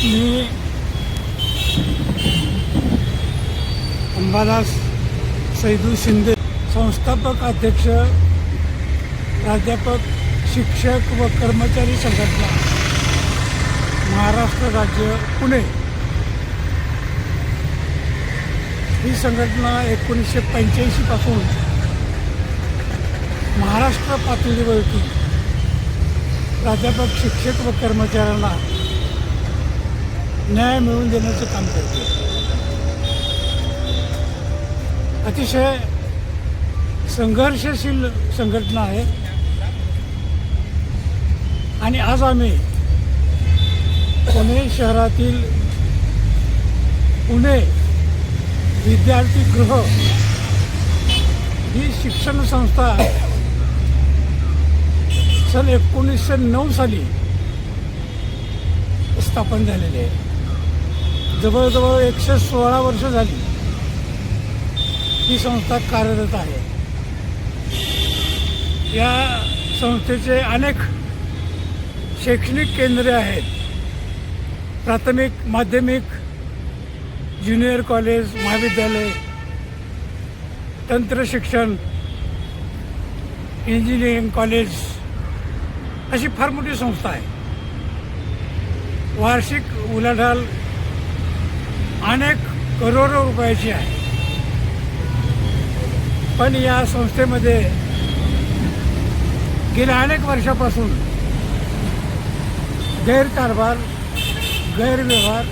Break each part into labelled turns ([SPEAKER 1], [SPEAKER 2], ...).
[SPEAKER 1] मी अंबादास सैदू शिंदे संस्थापक अध्यक्ष प्राध्यापक शिक्षक व कर्मचारी संघटना महाराष्ट्र राज्य पुणे. ही संघटना एकोणीसशे पंच्याऐंशीपासून महाराष्ट्र पातळीवरती प्राध्यापक शिक्षक व कर्मचाऱ्यांना न्याय मिळवून देण्याचं काम करते अतिशय संघर्षशील संघटना आहे. आणि आज आम्ही पुणे शहरातील पुणे विद्यार्थी गृह ही शिक्षण संस्था सन एकोणीसशे नऊ साली स्थापन झालेली आहे. जवळजवळ एकशे सोळा वर्ष झाली ही संस्था कार्यरत आहे. या संस्थेचे अनेक शैक्षणिक केंद्रे आहेत. प्राथमिक माध्यमिक ज्युनियर कॉलेज महाविद्यालय तंत्र शिक्षण इंजिनिअरिंग कॉलेज अशी फार मोठी संस्था आहे. वार्षिक उलाढाल अनेक करोडो रुपयाची आहे. पण या संस्थेमध्ये गेल्या अनेक वर्षापासून गैरकारभार गैरव्यवहार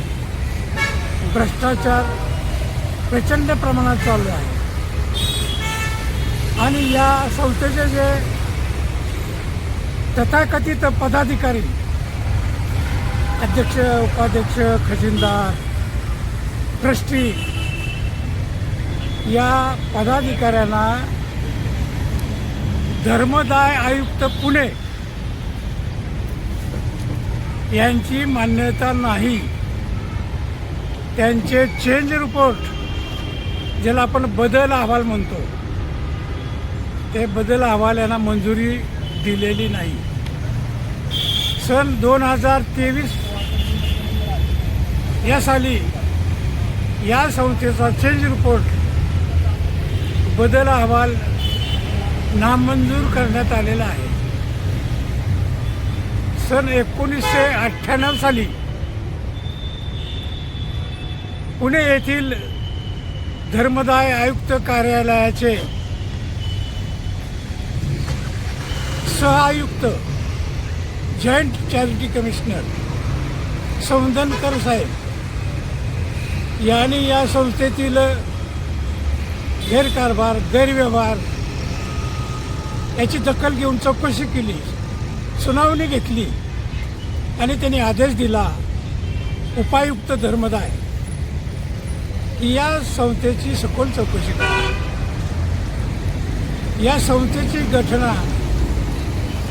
[SPEAKER 1] भ्रष्टाचार प्रचंड प्रमाणात चालू आहे. आणि या संस्थेचे जे तथाकथित पदाधिकारी अध्यक्ष उपाध्यक्ष खजिनदार ट्रस्टी या पदाधिकाऱ्यांना धर्मदाय आयुक्त पुणे यांची मान्यता नाही. त्यांचे चेंज रिपोर्ट ज्याला आपण बदल अहवाल म्हणतो ते बदल अहवाल यांना मंजुरी दिलेली नाही. सन दोन हजार तेवीस या साली या संस्थेचा चेंज रिपोर्ट बदल अहवाल नामंजूर करण्यात आलेला आहे. सन एकोणीसशे अठ्ठ्याण्णव साली पुणे येथील धर्मदाय आयुक्त कार्यालयाचे सहआयुक्त जॉईंट चॅरिटी कमिशनर सौंदनकर साहेब यांनी या संस्थेतील गैरकारभार गैरव्यवहार याची दखल घेऊन चौकशी केली सुनावणी घेतली आणि त्यांनी आदेश दिला उपायुक्त धर्मदाय की या संस्थेची सखोल चौकशी करा. या संस्थेची घटना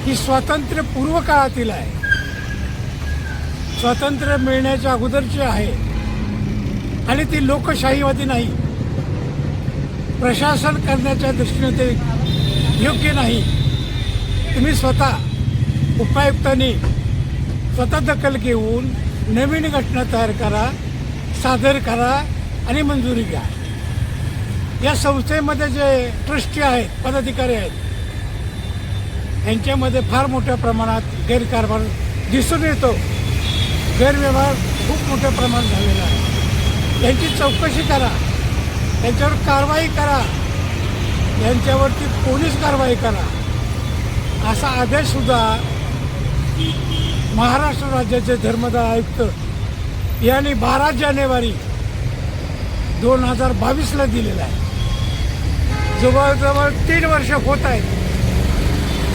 [SPEAKER 1] ही स्वातंत्र्यपूर्व काळातील आहे. स्वातंत्र्य मिळण्याच्या अगोदरची आहे. आणि ती लोकशाहीवादी नाही. प्रशासन करण्याच्या दृष्टीने ते योग्य नाही. तुम्ही स्वतः उपायुक्तांनी स्वतः दखल घेऊन नवीन घटना तयार करा सादर करा आणि मंजुरी घ्या या संस्थेमध्ये जे ट्रस्टी आहेत पदाधिकारी आहेत यांच्यामध्ये फार मोठ्या प्रमाणात गैरकारभार दिसून येतो. गैरव्यवहार खूप मोठ्या प्रमाणात झालेला आहे. त्यांची चौकशी करा. त्यांच्यावर कारवाई करा. यांच्यावरती पोलीस कारवाई करा. असा आदेशसुद्धा महाराष्ट्र राज्याचे धर्मदाय आयुक्त यांनी बारा जानेवारी दोन हजार बावीसला दिलेला आहे. जवळजवळ तीन वर्ष होत आहेत.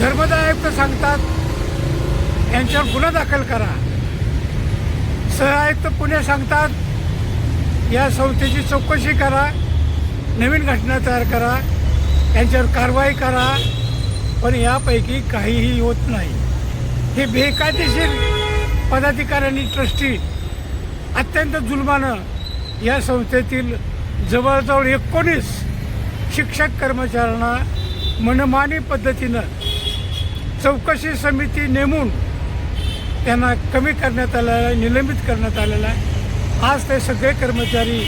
[SPEAKER 1] धर्मदाय आयुक्त सांगतात यांच्यावर गुन्हा दाखल करा. सहआयुक्त पुणे सांगतात या संस्थेची चौकशी करा नवीन घटना तयार करा यांच्यावर कारवाई करा पण यापैकी काहीही होत नाही. हे बेकायदेशीर पदाधिकाऱ्यांनी ट्रस्टी अत्यंत जुलमानं या संस्थेतील जवळजवळ एकोणीस शिक्षक कर्मचाऱ्यांना मनमानी पद्धतीनं चौकशी समिती नेमून त्यांना कमी करण्यात आलेला आहे निलंबित करण्यात आलेला आहे. आज ते सगळे कर्मचारी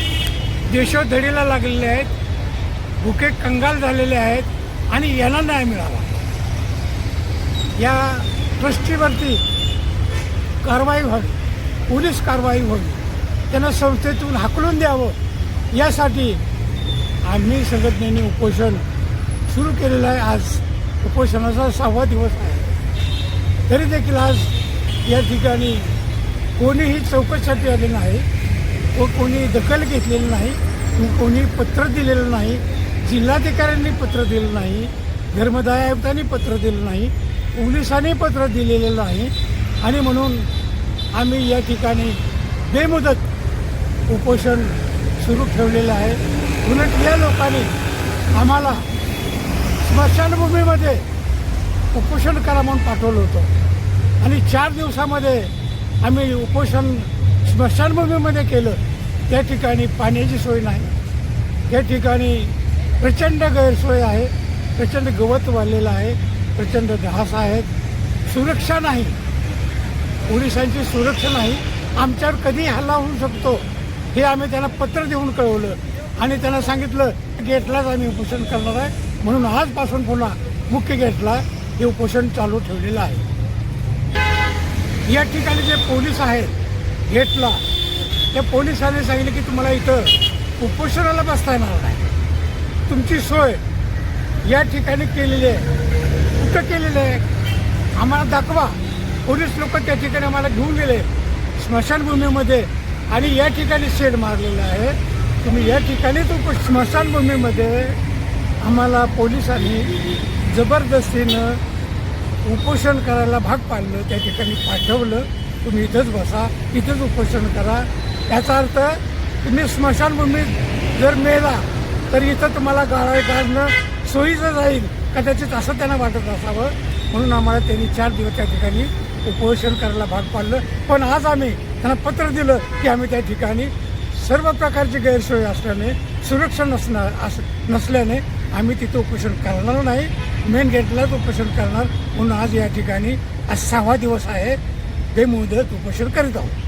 [SPEAKER 1] देशोधडीला लागलेले आहेत भुके कंगाल झालेले आहेत आणि यांना न्याय मिळावा. या ट्रस्टीवरती कारवाई व्हावी पोलीस कारवाई व्हावी त्यांना संस्थेतून हाकलून द्यावं यासाठी आम्ही संघटनेने उपोषण सुरू केलेलं आहे. आज उपोषणाचा सहावा दिवस आहे. तरी देखील आज या ठिकाणी कोणीही चौकशीसाठी आले नाही. व कोणी दखल घेतलेली नाही कोणी पत्र दिलेलं नाही जिल्हाधिकाऱ्यांनी पत्र दिलं नाही धर्मदाय आयुक्तांनी पत्र दिलं नाही पोलिसांनी पत्र दिलेलं नाही. आणि म्हणून आम्ही या ठिकाणी बेमुदत उपोषण सुरू ठेवलेलं आहे. उलट या लोकांनी आम्हाला स्मशानभूमीमध्ये उपोषण करा म्हणून पाठवलं होतं. आणि चार दिवसामध्ये आम्ही उपोषण स्मशानभूमीमध्ये केलं त्या ठिकाणी पाण्याची सोय नाही. त्या ठिकाणी प्रचंड गैरसोय आहे प्रचंड गवत वाढलेलं आहे प्रचंड घास आहेत. सुरक्षा नाही. पोलिसांची सुरक्षा नाही. आमच्यावर कधी हल्ला होऊ शकतो. हे आम्ही त्यांना पत्र देऊन कळवलं आणि त्यांना सांगितलं गेटलाच आम्ही उपोषण करणार आहे. म्हणून आजपासून पुन्हा मुख्य गेटला हे उपोषण चालू ठेवलेलं आहे. या ठिकाणी जे पोलीस आहेत गेटला त्या पोलिसांनी सांगितलं की तुम्हाला इथं उपोषणाला बसता येणार नाही. तुमची सोय या ठिकाणी केलेली आहे. कुठं केलेलं आहे? आम्हाला दाखवा. पोलीस लोक त्या ठिकाणी आम्हाला घेऊन गेले स्मशानभूमीमध्ये आणि या ठिकाणी शेड मारलेला आहे. तुम्ही या ठिकाणीच उप स्मशानभूमीमध्ये आम्हाला पोलिसांनी जबरदस्तीनं उपोषण करायला भाग पाडलं त्या ठिकाणी पाठवलं. तुम्ही इथंच बसा इथंच उपोषण करा. याचा अर्थ तुम्ही स्मशानभूमीत जर मेला तर इथं तुम्हाला गाळा गाळणं सोयीचं जाईल. कदाचित असं त्यांना वाटत असावं. म्हणून आम्हाला त्यांनी चार दिवस त्या ठिकाणी उपोषण करायला भाग पाडलं. पण आज आम्ही त्यांना पत्र दिलं की आम्ही त्या ठिकाणी सर्व प्रकारची गैरसोय असल्याने सुरक्षा नसणार अस नसल्याने आम्ही तिथं उपोषण करणार नाही. मेन गेटलाच उपोषण करणार. म्हणून आज या ठिकाणी आज सहावा दिवस आहे. ते मुद्दे उपोषण करीत आहोत.